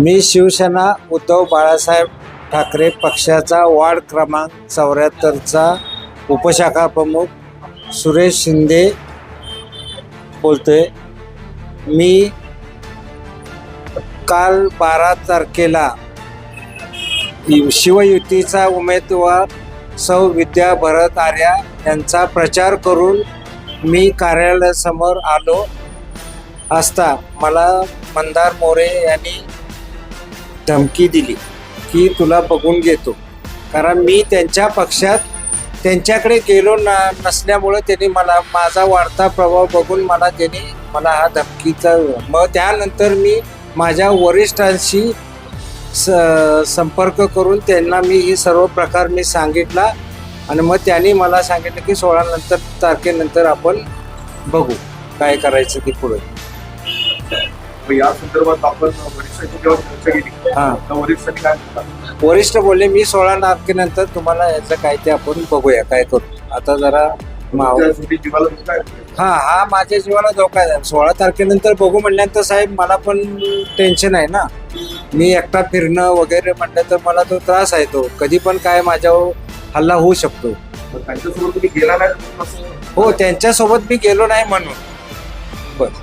मी शिवसेना उद्धव बाळासाहेब ठाकरे पक्षाचा वार्ड क्रमांक चौऱ्याहत्तरचा उपशाखा प्रमुख सुरेश शिंदे बोलतोय. मी काल बारा तारखेला शिवयुतीचा उमेदवार सौ विद्या भरत आर्या यांचा प्रचार करून मी कार्यालयासमोर आलो असता मला मंदार मोरे यांनी धमकी दिली की तुला बघून घेतो. कारण मी त्यांच्या पक्षात त्यांच्याकडे गेलो ना नसल्यामुळे त्यांनी मला माझा वाढता प्रभाव बघून मला त्यांनी मला हा धमकीचा मग त्यानंतर मी माझ्या वरिष्ठांशी स संपर्क करून त्यांना मी हे सर्व प्रकार मी सांगितला आणि मग त्यांनी मला सांगितलं की सोळा नंतर तारखेनंतर आपण बघू काय करायचं ते पुढे. मग या संदर्भात आपण वरिष्ठांची जेव्हा चर्चा केली. हां. तर वरिष्ठांनी काय म्हटलं वरिष्ठ बोलले मी सोळा तारखेनंतर तुम्हाला याचं काय ते आपण बघूया काय करू. आता जरा माव जीवाला धोका आहे. हा हा माझ्या जीवाला धोका आहे. सोळा तारखेनंतर बघू म्हणल्यानंतर साहेब मला पण टेन्शन आहे ना. मी एकटा फिरणं वगैरे म्हटलं तर मला तो त्रास आहे तो. कधी पण काय माझ्यावर हल्ला होऊ शकतो. त्यांच्यासोबत तुम्ही गेला नाही? तर कसं हो त्यांच्यासोबत मी गेलो नाही म्हणून. बस.